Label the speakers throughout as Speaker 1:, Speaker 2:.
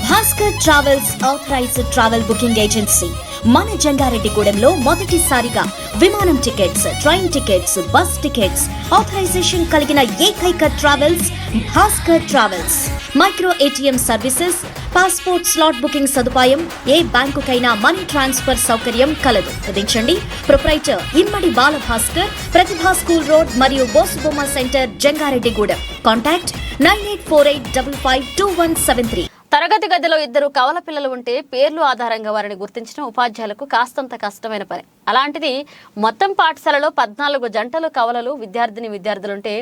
Speaker 1: Bhaskar travels authorised travel booking agency మన జంగారెడ్డిగూడెంలో మొదటిసారిగా విమానం tickets train tickets bus tickets authorisation కలిగిన ఏకైక travels Bhaskar travels micro ATM services passport slot booking సదుపాయం ఏ బ్యాంకుకైనా మనీ ట్రాన్స్ఫర్ సౌకర్యం కలదు. విధించండి proprietor Immadi Balabhaskar Pratibha school road మరియు Bosubomma centre Jangareddygudem. Contact nine eight four eight double five two one seven three.
Speaker 2: తరగతి గదిలో ఇద్దరు కవల పిల్లలు ఉంటే పేర్లు ఆధారంగా వారిని గుర్తించడం ఉపాధ్యాయులకు కాస్తంత కష్టమైన పని. అలాంటిది మొత్తం పాఠశాలలో పద్నాలుగు జంటలు కవలలు విద్యార్థిని విద్యార్థులుంటే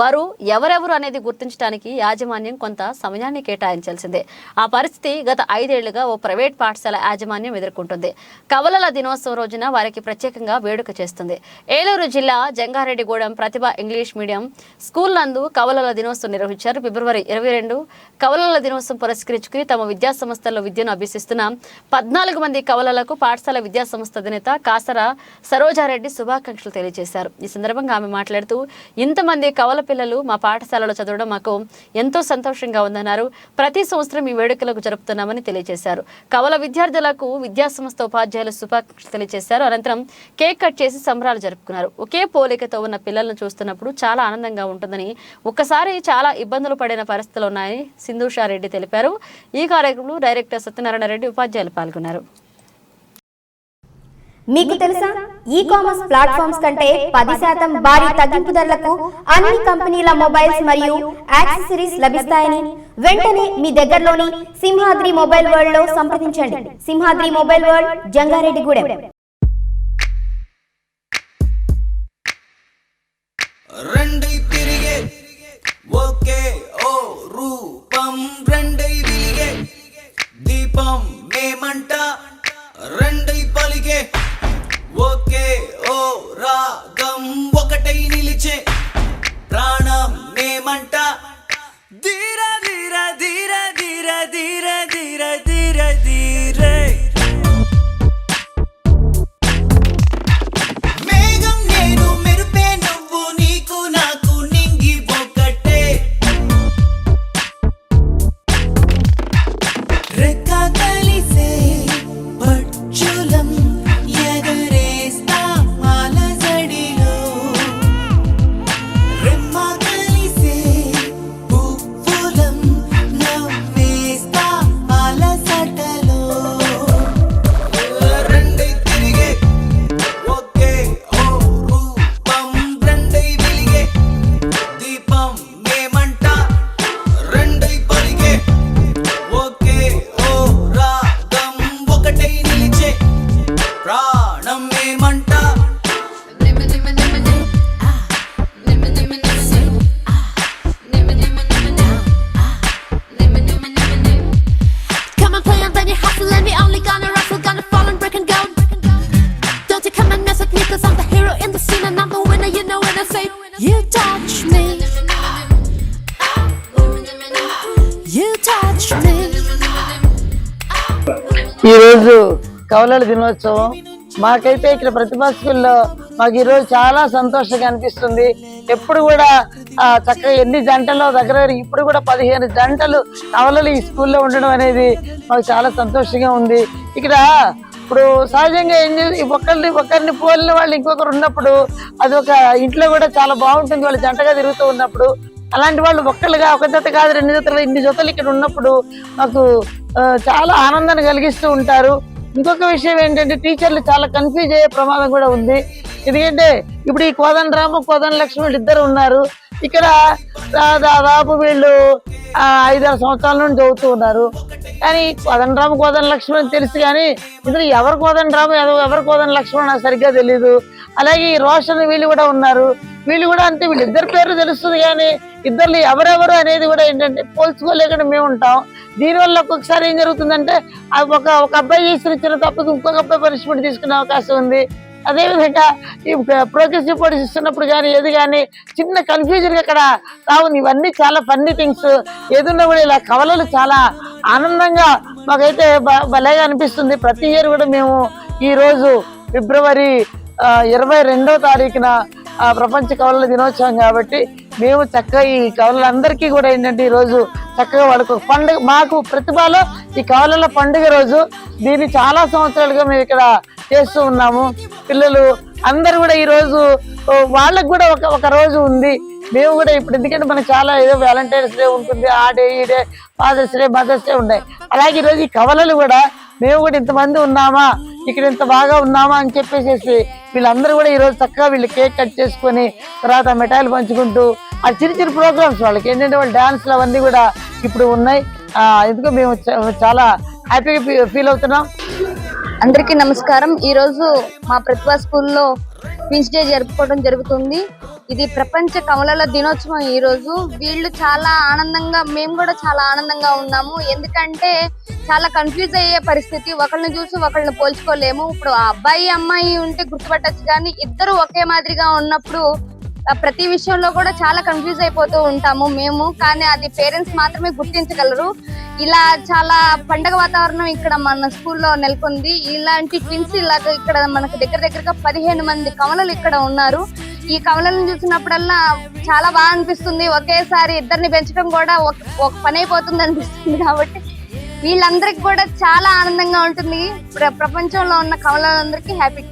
Speaker 2: వారు ఎవరెవరు అనేది గుర్తించడానికి యాజమాన్యం కొంత సమయాన్ని కేటాయించాల్సిందే. ఆ పరిస్థితి గత ఐదేళ్ళుగా ఓ ప్రైవేట్ పాఠశాల యాజమాన్యం ఎదుర్కొంటుంది. కవలల దినోత్సవం రోజున వారికి ప్రత్యేకంగా వేడుక చేస్తుంది. ఏలూరు జిల్లా Jangareddygudem Pratibha English medium school నందు కవలల దినోత్సవం నిర్వహించారు. ఫిబ్రవరి ఇరవై రెండు కవలల దినోత్సవం పురస్కరించుకుని తమ విద్యాసంస్థల్లో విద్యను అభ్యసిస్తున్న పద్నాలుగు మంది కవలలకు పాఠశాల విద్యాసంస్థ అధినేత కాస్త కాసర సరోజారెడ్డి శుభాకాంక్షలు తెలియజేశారు. ఈ సందర్భంగా ఆమె మాట్లాడుతూ ఇంతమంది కవల పిల్లలు మా పాఠశాలలో చదవడం మాకు ఎంతో సంతోషంగా ఉందన్నారు. ప్రతి సంవత్సరం ఈ వేడుకలకు జరుపుతున్నామని తెలియజేశారు. కవల విద్యార్థులకు విద్యాసంస్థ ఉపాధ్యాయులు శుభాకాంక్షలు తెలియజేశారు. అనంతరం కేక్ కట్ చేసి సంబరాలు జరుపుకున్నారు. ఒకే పోలికతో ఉన్న పిల్లలను చూస్తున్నప్పుడు చాలా ఆనందంగా ఉంటుందని ఒక్కసారి చాలా ఇబ్బందులు పడిన పరిస్థితులు ఉన్నాయని సింధూషారెడ్డి తెలిపారు. ఈ కార్యక్రమంలో డైరెక్టర్ సత్యనారాయణ రెడ్డి ఉపాధ్యాయులు పాల్గొన్నారు.
Speaker 3: మీకు తెలుసా? ఈ కామర్స్ ప్లాట్ఫామ్స్ కంటే పది శాతం భారీ తగ్గింపు ధరలకు అన్ని కంపెనీల మొబైల్స్ మరియు యాక్సెసరీస్ లభిస్తాయని వెంటనే మీ దగ్గరలోని సింహాద్రి మొబైల్ వరల్డ్లో సంప్రదించండి. Simhadri mobile world Jangareddygudem.
Speaker 4: రెండు తిరిగే ఓకే ఓ రూపం రెండు
Speaker 5: Did You touch me. You touch me.
Speaker 6: ఈరోజు కవలల దినోత్సవం. మాకైతే ఇక్కడ ప్రతిభా స్కూల్లో మాకు ఈరోజు చాలా సంతోషంగా అనిపిస్తుంది. ఎప్పుడు కూడా చక్కగా ఎన్ని జంటలో దగ్గర ఇప్పుడు కూడా పదిహేను జంటలు కవలలు ఈ స్కూల్లో ఉండడం అనేది మాకు చాలా సంతోషంగా ఉంది. ఇక్కడ ఇప్పుడు సహజంగా ఏం చేసి ఒకరిని ఒకరిని పోలిన వాళ్ళు ఇంకొకరు ఉన్నప్పుడు అది ఒక ఇంట్లో కూడా చాలా బాగుంటుంది. వాళ్ళు జంటగా తిరుగుతూ ఉన్నప్పుడు అలాంటి వాళ్ళు ఒక్కళ్ళుగా ఒక జత కాదు రెండు జతలు ఇన్ని జతలు ఇక్కడ ఉన్నప్పుడు మాకు చాలా ఆనందాన్ని కలిగిస్తూ ఉంటారు. ఇంకొక విషయం ఏంటంటే టీచర్లు చాలా కన్ఫ్యూజ్ అయ్యే ప్రమాదం కూడా ఉంది. ఎందుకంటే ఇప్పుడు ఈ కోదండ రామ కోదండ లక్ష్మి వీళ్ళు ఇద్దరు ఉన్నారు. ఇక్కడ దాదాపు వీళ్ళు ఐదారు సంవత్సరాల నుండి చదువుతూ ఉన్నారు. కానీ కోదండ రామ కోదండ అని తెలుసు కానీ ఇందులో ఎవరు కోదండ రామ ఎవరు ఎవరు కోదండ లక్ష్మణ్ నాకు సరిగ్గా తెలియదు అలాగే ఈ రోషన్ వీళ్ళు కూడా ఉన్నారు. వీళ్ళు కూడా అంతే వీళ్ళు ఇద్దరు పేర్లు తెలుస్తుంది కానీ ఇద్దరు ఎవరెవరు అనేది కూడా ఏంటంటే పోల్చుకోలేకుండా మేము ఉంటాం. దీనివల్ల ఒక్కొక్కసారి ఏం జరుగుతుందంటే ఒక ఒక అబ్బాయి చేసిన చిన్న తప్పకి ఇంకొక అబ్బాయి పనిష్మెంట్ తీసుకునే అవకాశం ఉంది. అదేవిధంగా ఈ ప్రోగ్రెస్ రిపోర్ట్స్ ఇస్తున్నప్పుడు కానీ ఏది కానీ చిన్న కన్ఫ్యూజన్ అక్కడ రావుంది ఇవన్నీ చాలా ఫన్నీ థింగ్స్ ఏదున్నా కూడా ఇలా కవలలు చాలా ఆనందంగా మాకైతే బ- భలేగా అనిపిస్తుంది. ప్రతి ఇయర్ కూడా మేము ఈ రోజు ఫిబ్రవరి ఇరవై రెండో తారీఖున ప్రపంచ కవుల దినోత్సవం కాబట్టి మేము చక్కగా ఈ కవులందరికీ కూడా ఏంటంటే ఈరోజు చక్కగా వాళ్ళకు పండుగ మాకు ప్రతిభలో ఈ కవలల పండుగ రోజు దీన్ని చాలా సంవత్సరాలుగా మేము ఇక్కడ చేస్తూ ఉన్నాము. పిల్లలు అందరూ కూడా ఈరోజు వాళ్ళకు కూడా ఒక ఒక రోజు ఉంది. మేము కూడా ఇప్పుడు ఎందుకంటే మనకు చాలా ఏదో వ్యాలంటైన్స్ డే ఉంటుంది ఆ డే ఈ day fathers day mothers day ఉన్నాయి. అలాగే ఈరోజు ఈ కవలలు కూడా మేము కూడా ఇంతమంది ఉన్నామా ఇక్కడ ఇంత బాగా ఉన్నామా అని చెప్పేసి వీళ్ళందరూ కూడా ఈరోజు చక్కగా వీళ్ళు కేక్ కట్ చేసుకొని తర్వాత మిఠాయిలు పంచుకుంటూ ఆ చిన్న చిన్న ప్రోగ్రామ్స్ వాళ్ళకి ఏంటంటే వాళ్ళు డ్యాన్స్లు అవన్నీ కూడా ఇప్పుడు ఉన్నాయి. ఎందుకు ఎందుకో మేము చాలా హ్యాపీగా ఫీల్ అవుతున్నాం.
Speaker 7: అందరికీ నమస్కారం. ఈరోజు మా ప్రతిభా స్కూల్లో క్వీన్స్ డే జరుపుకోవడం జరుగుతుంది. ఇది ప్రపంచ కమలల దినోత్సవం ఈ రోజు. వీళ్ళు చాలా ఆనందంగా మేము కూడా చాలా ఆనందంగా ఉన్నాము. ఎందుకంటే చాలా కన్ఫ్యూజ్ అయ్యే పరిస్థితి. ఒకళ్ళని చూసి ఒకళ్ళని పోల్చుకోలేము. ఇప్పుడు ఆ అబ్బాయి అమ్మాయి ఉంటే గుర్తుపట్టచ్చు కానీ ఇద్దరు ఒకే మాదిరిగా ఉన్నప్పుడు ప్రతి విషయంలో కూడా చాలా కన్ఫ్యూజ్ అయిపోతూ ఉంటాము మేము. కానీ అది పేరెంట్స్ మాత్రమే గుర్తించగలరు. ఇలా చాలా పండగ వాతావరణం ఇక్కడ మన స్కూల్లో నెలకొంది. ఇలాంటి ట్విన్స్ ఇలాగ ఇక్కడ మనకు దగ్గర దగ్గరగా పదిహేను మంది కమలలు ఇక్కడ ఉన్నారు. ఈ కమలను చూసినప్పుడల్లా చాలా బాగా అనిపిస్తుంది. ఒకేసారి ఇద్దరిని పెంచడం కూడా ఒక పని అయిపోతుంది అనిపిస్తుంది కాబట్టి వీళ్ళందరికీ కూడా చాలా ఆనందంగా ఉంటుంది. ప్ర- ప్రపంచంలో ఉన్న కమలందరికీ హ్యాపీ